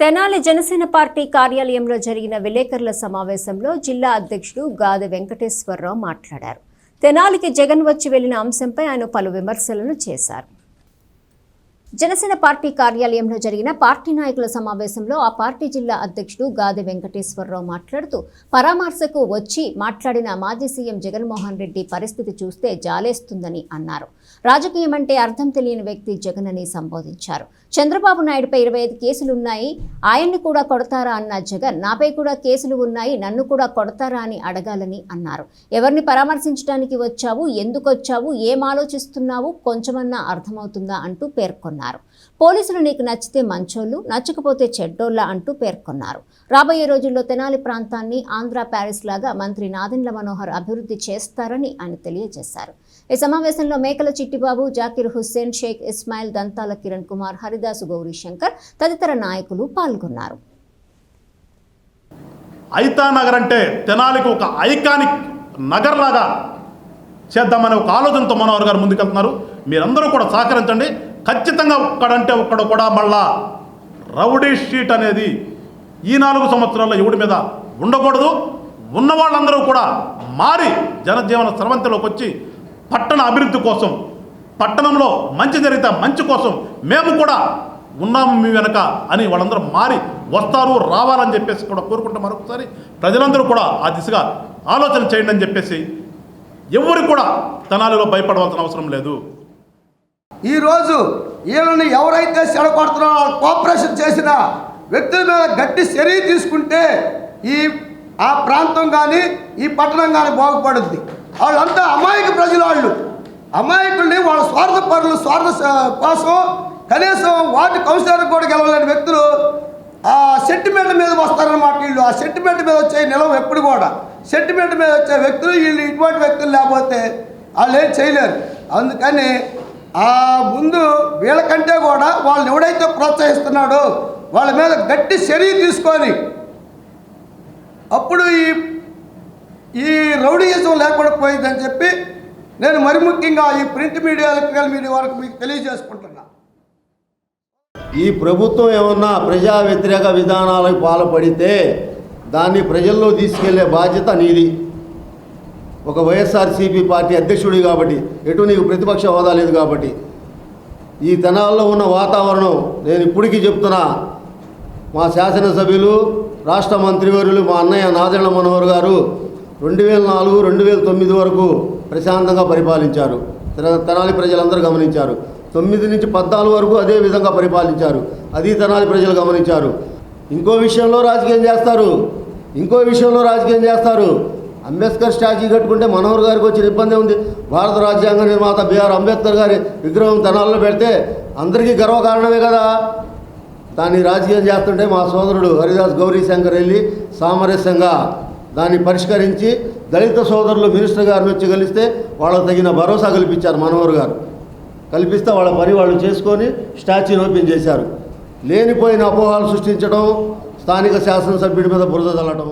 Tenali Janasena party కార్యాలయంలో జరిగిన విలేకరుల సమావేశంలో జిల్లా అధ్యక్షుడు గాదె వెంకటేశ్వరరావు మాట్లాడారు. తెనాలికి జగన్ వచ్చి వెళ్ళిన అంశంపై ఆయన పలు విమర్శలను చేశారు. జనసేన పార్టీ కార్యాలయంలో జరిగిన పార్టీ నాయకుల సమావేశంలో ఆ పార్టీ జిల్లా అధ్యక్షుడు గాదె వెంకటేశ్వరరావు మాట్లాడుతూ పరామర్శకు వచ్చి మాట్లాడిన మాజీ సీఎం జగన్మోహన్ రెడ్డి పరిస్థితి చూస్తే జాలేస్తుందని అన్నారు. రాజకీయం అంటే అర్థం తెలియని వ్యక్తి జగన్ అని సంబోధించారు. చంద్రబాబు నాయుడుపై ఇరవై ఐదు కేసులు ఉన్నాయి ఆయన్ని కూడా కొడతారా అన్న జగన్ నాపై కూడా కేసులు ఉన్నాయి నన్ను కూడా కొడతారా అని అడగాలని అన్నారు. ఎవరిని పరామర్శించడానికి వచ్చావు ఎందుకు వచ్చావు ఏం ఆలోచిస్తున్నావు కొంచెమన్నా అర్థమవుతుందా అంటూ పేర్కొన్నారు. పోలీసులు నీకు నచ్చితే మంచోళ్ళు నచ్చకపోతే చెడ్డోళ్ళ అంటూ పేర్కొన్నారు. రాబోయే రోజుల్లో తెనాలి ప్రాంతాన్ని ఆంధ్ర ప్యారిస్ లాగా మంత్రి నాదెండ్ల మనోహర్ అభివృద్ధి చేస్తారని ఆయన తెలియజేశారు. ఈ సమావేశంలో మేకల చిట్టిబాబు జాకిర్ హుస్సేన్ షేక్ ఇస్మాయిల్ దంతాల కిరణ్ కుమార్ హరిదాసు గౌరీశంకర్ తదితర నాయకులు పాల్గొన్నారు. ఐతా నగర్ అంటే తెనాలికి ఒక ఐకానిక్ నగర్ లాగా చేద్దామనే ఒక ఆలోచనతో మనోహర్ గారు ముందుకెళ్తున్నారు. మీరందరూ కూడా సహకరించండి. ఖచ్చితంగా ఒక్కడంటే ఒక్కడ కూడా మళ్ళా రౌడీ షీట్ అనేది ఈ నాలుగు సంవత్సరాల్లో ఎవడి మీద ఉండకూడదు. ఉన్న వాళ్ళందరూ కూడా మారి జనజీవన స్రవంతిలోకి వచ్చి పట్టణ అభివృద్ధి కోసం పట్టణంలో మంచి జరిగితే మంచి కోసం మేము కూడా ఉన్నాము మీ వెనక అని వాళ్ళందరూ మారి వస్తారు రావాలని చెప్పేసి కూడా కోరుకుంటాం. మరొకసారి ప్రజలందరూ కూడా ఆ దిశగా ఆలోచన చేయండి అని చెప్పేసి ఎవరు కూడా తనాలిలో భయపడవలసిన అవసరం లేదు. ఈరోజు వీళ్ళని ఎవరైతే చెడగొడుతున్నారో వాళ్ళు కోఆపరేషన్ చేసిన వ్యక్తుల మీద గట్టి చర్య తీసుకుంటే ఈ ఆ ప్రాంతం కానీ ఈ పట్టణం కానీ బాగుపడుద్ది. వాళ్ళంతా అమాయక ప్రజలు వాళ్ళు అమాయకుల్ని వాళ్ళ స్వార్థ పరులు స్వార్థ కోసం కనీసం వాటి కౌన్సిలర్ కూడా గెలవలేని వ్యక్తులు ఆ సెంటిమెంట్ మీద వస్తారన్నమాట వీళ్ళు. ఆ సెంటిమెంట్ మీద వచ్చే నిలవ ఎప్పుడు కూడా. సెంటిమెంట్ మీద వచ్చే వ్యక్తులు వీళ్ళు ఇటువంటి వ్యక్తులు లేకపోతే వాళ్ళు ఏం చేయలేరు. అందుకని ఆ ముందు వీళ్ళకంటే కూడా వాళ్ళని ఎవడైతే ప్రోత్సహిస్తున్నాడో వాళ్ళ మీద గట్టి చర్య తీసుకొని అప్పుడు ఈ ఈ రౌడీయిజం లేకుండా పోయిందని చెప్పి నేను మరి ముఖ్యంగా ఈ ప్రింట్ మీడియా ఎలక్ట్రికల్ మీడియా వరకు మీకు తెలియజేసుకుంటున్నా. ఈ ప్రభుత్వం ఏమన్నా ప్రజా వ్యతిరేక విధానాలకు పాల్పడితే దాన్ని ప్రజల్లో తీసుకెళ్ళే బాధ్యత నీది. ఒక వైఎస్ఆర్సీపీ పార్టీ అధ్యక్షుడి కాబట్టి ఎటు నీకు ప్రతిపక్ష హోదా లేదు కాబట్టి ఈ తెనాల్లో ఉన్న వాతావరణం నేను ఇప్పటికీ చెప్తున్నా. మా శాసనసభ్యులు రాష్ట్ర మంత్రివర్యులు మా అన్నయ్య నాదరణ మనోహర్ గారు రెండు వేల నాలుగు రెండు వేల తొమ్మిది వరకు ప్రశాంతంగా పరిపాలించారు. తెనాలి ప్రజలందరూ గమనించారు. తొమ్మిది నుంచి పద్నాలుగు వరకు అదే విధంగా పరిపాలించారు. అది తెనాలి ప్రజలు గమనించారు. ఇంకో విషయంలో రాజకీయం చేస్తారు. ఇంకో విషయంలో రాజకీయం చేస్తారు. అంబేద్కర్ స్టాచ్యూ కట్టుకుంటే మనోహర్ గారికి వచ్చిన ఇబ్బంది ఉంది భారత రాజ్యాంగ నిర్మాత బిఆర్ అంబేద్కర్ గారి విగ్రహం తనాల్లో పెడితే అందరికీ గర్వకారణమే కదా? దాన్ని రాజకీయం చేస్తుంటే మా సోదరుడు హరిదాస్ గౌరీ శంకర్ వెళ్ళి సామరస్యంగా దాన్ని పరిష్కరించి దళిత సోదరులు మినిస్టర్ గారిని వచ్చి కలిస్తే వాళ్ళకు తగిన భరోసా కల్పించారు మనోహర్ గారు. కల్పిస్తే వాళ్ళ పని వాళ్ళు చేసుకొని స్టాచ్యూని ఓపెన్ చేశారు. లేనిపోయిన అపోహాలు సృష్టించడం స్థానిక శాసనసభ్యుడి మీద బురద చల్లటం.